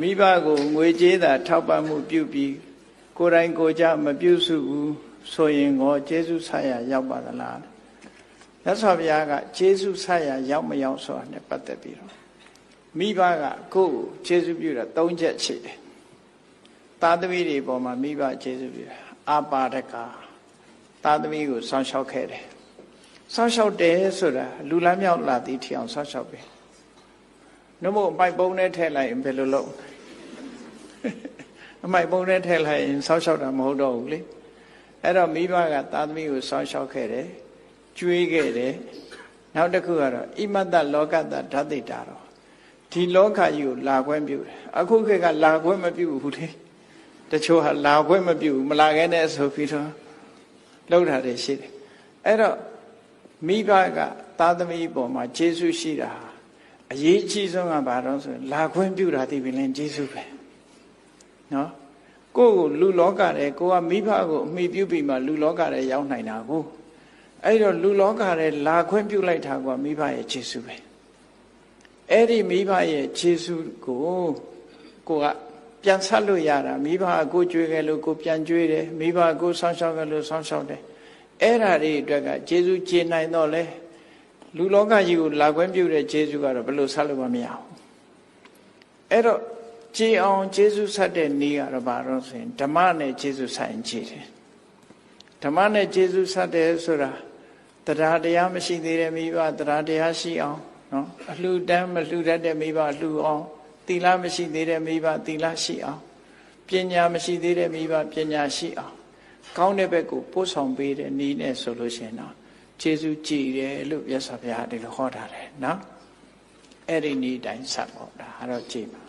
မိဘကိုငွေကြေးသာ ထောက်ပံ့မှုပြုပြီးကိုယ်တိုင်ကိုယ်ကြမပြုစုဘူးဆိုရင်ကိုကျေးဇူးဆရာရောက်ပါသလားမြတ်စွာဘုရားကကျေးဇူးဆရာရောက်မရောက်ဆိုတာ ਨੇ ပတ်သက်ပြီးတော့မိဘကကိုယ့်ကိုကျေးဇူးပြုတာ၃ချက်ရှိတယ်သားသမီးတွေပေါ်မှာမိဘကျေးဇူးပြုတာအာပါဒကသားသမီးကိုစောင့်ရှောက်ခဲ့တယ်စောင့်ရှောက်တယ်ဆိုတာလူလားမြောက်လာသည်ထီအောင်စောင့်ရှောက်ပဲ နှမို့အပိုက်ပုံးနဲ့ထည့်လိုက်ရင်ဘယ်လိုလုပ်အမိုက်ပုံးနဲ့ထည့်လိုက်ရင်စောင့်ရှောက်တာမဟုတ်တော့ဘူးလေအဲ့တော့မိဘကသားသမီးကိုစောင့်ရှောက်ခဲ့တယ်ကျွေးခဲ့တယ်နောက်တစ်ခုကတော့ဣမတ္တလောကတ္တဓာတိတာတော့ဒီလောကကြီးကိုလာခွင့်ပြုတယ်အခုခေတ်ကလာခွင့်မပြုဘူးလေတချို့ဟာလာခွင့်မပြုဘူးမလာခဲ့နဲ့ဆိုပြီးတော့လောက်တာတွေရှိတယ်အဲ့တော့မိဘကသားသမီးပေါ်မှာကျေးဇူးရှိတာ အရေးအကြီးဆုံးကဘာတော့ဆိုရင်လာခွင့်ပြုတာဒီပင်လည်းကျေးဇူးပဲနော်ကိုယ့်ကိုလူလောကထဲကိုကမိဘကိုအမိပြုပြီးမှလူလောကထဲရောက်နိုင်တာကိုအဲ့တော့လူလောကထဲလာခွင့်ပြုလိုက်တာကမိဘရဲ့ကျေးဇူးပဲအဲ့ဒီမိဘရဲ့ကျေးဇူးကိုကိုကပြန်ဆက်လို့ရတာမိဘကကိုကြွေးခဲ့လို့ကိုပြန်ကြွေးတယ်မိဘကိုဆောင်းရှောက်ခဲ့လို့ဆောင်းရှောက်တယ်အဲ့ဓာတွေအတွက်ကကျေးဇူးကျေနိုင်တော့လဲ လူလောကကြီးကိုလာခွင့်ပြုတဲ့ကျေးဇူးကတော့ဘယ်လိုဆက်လို့မရဘူးအဲ့တော့ကြည်အောင်ကျေးဇူးဆက်တဲ့နေ့ကတော့ဘာလို့ဆိုရင်ဓမ္မနဲ့ကျေးဇူးဆိုင်ကြည်တယ်ဓမ္မနဲ့ကျေးဇူးဆက်တယ်ဆိုတာတရားတရားမရှိသေးတဲ့မိဘတရားတရားရှိအောင်နော်အလှူတန်းမလှူတတ်တဲ့မိဘလှူအောင်သီလမရှိသေးတဲ့မိဘသီလရှိအောင်ပညာမရှိသေးတဲ့မိဘပညာရှိအောင်ကောင်းတဲ့ဘက်ကိုပို့ဆောင်ပေးတဲ့နည်းနဲ့ဆိုလို့ရှိရင်တော့ ကျေးဇူးကြည်တယ်လို့မြတ်စွာဘုရားဒီလိုဟောထားတယ်နော်အဲ့ဒီနည်းတိုင်းဆက်ပေါ့ဒါအဲ့တော့ကြည်ပါ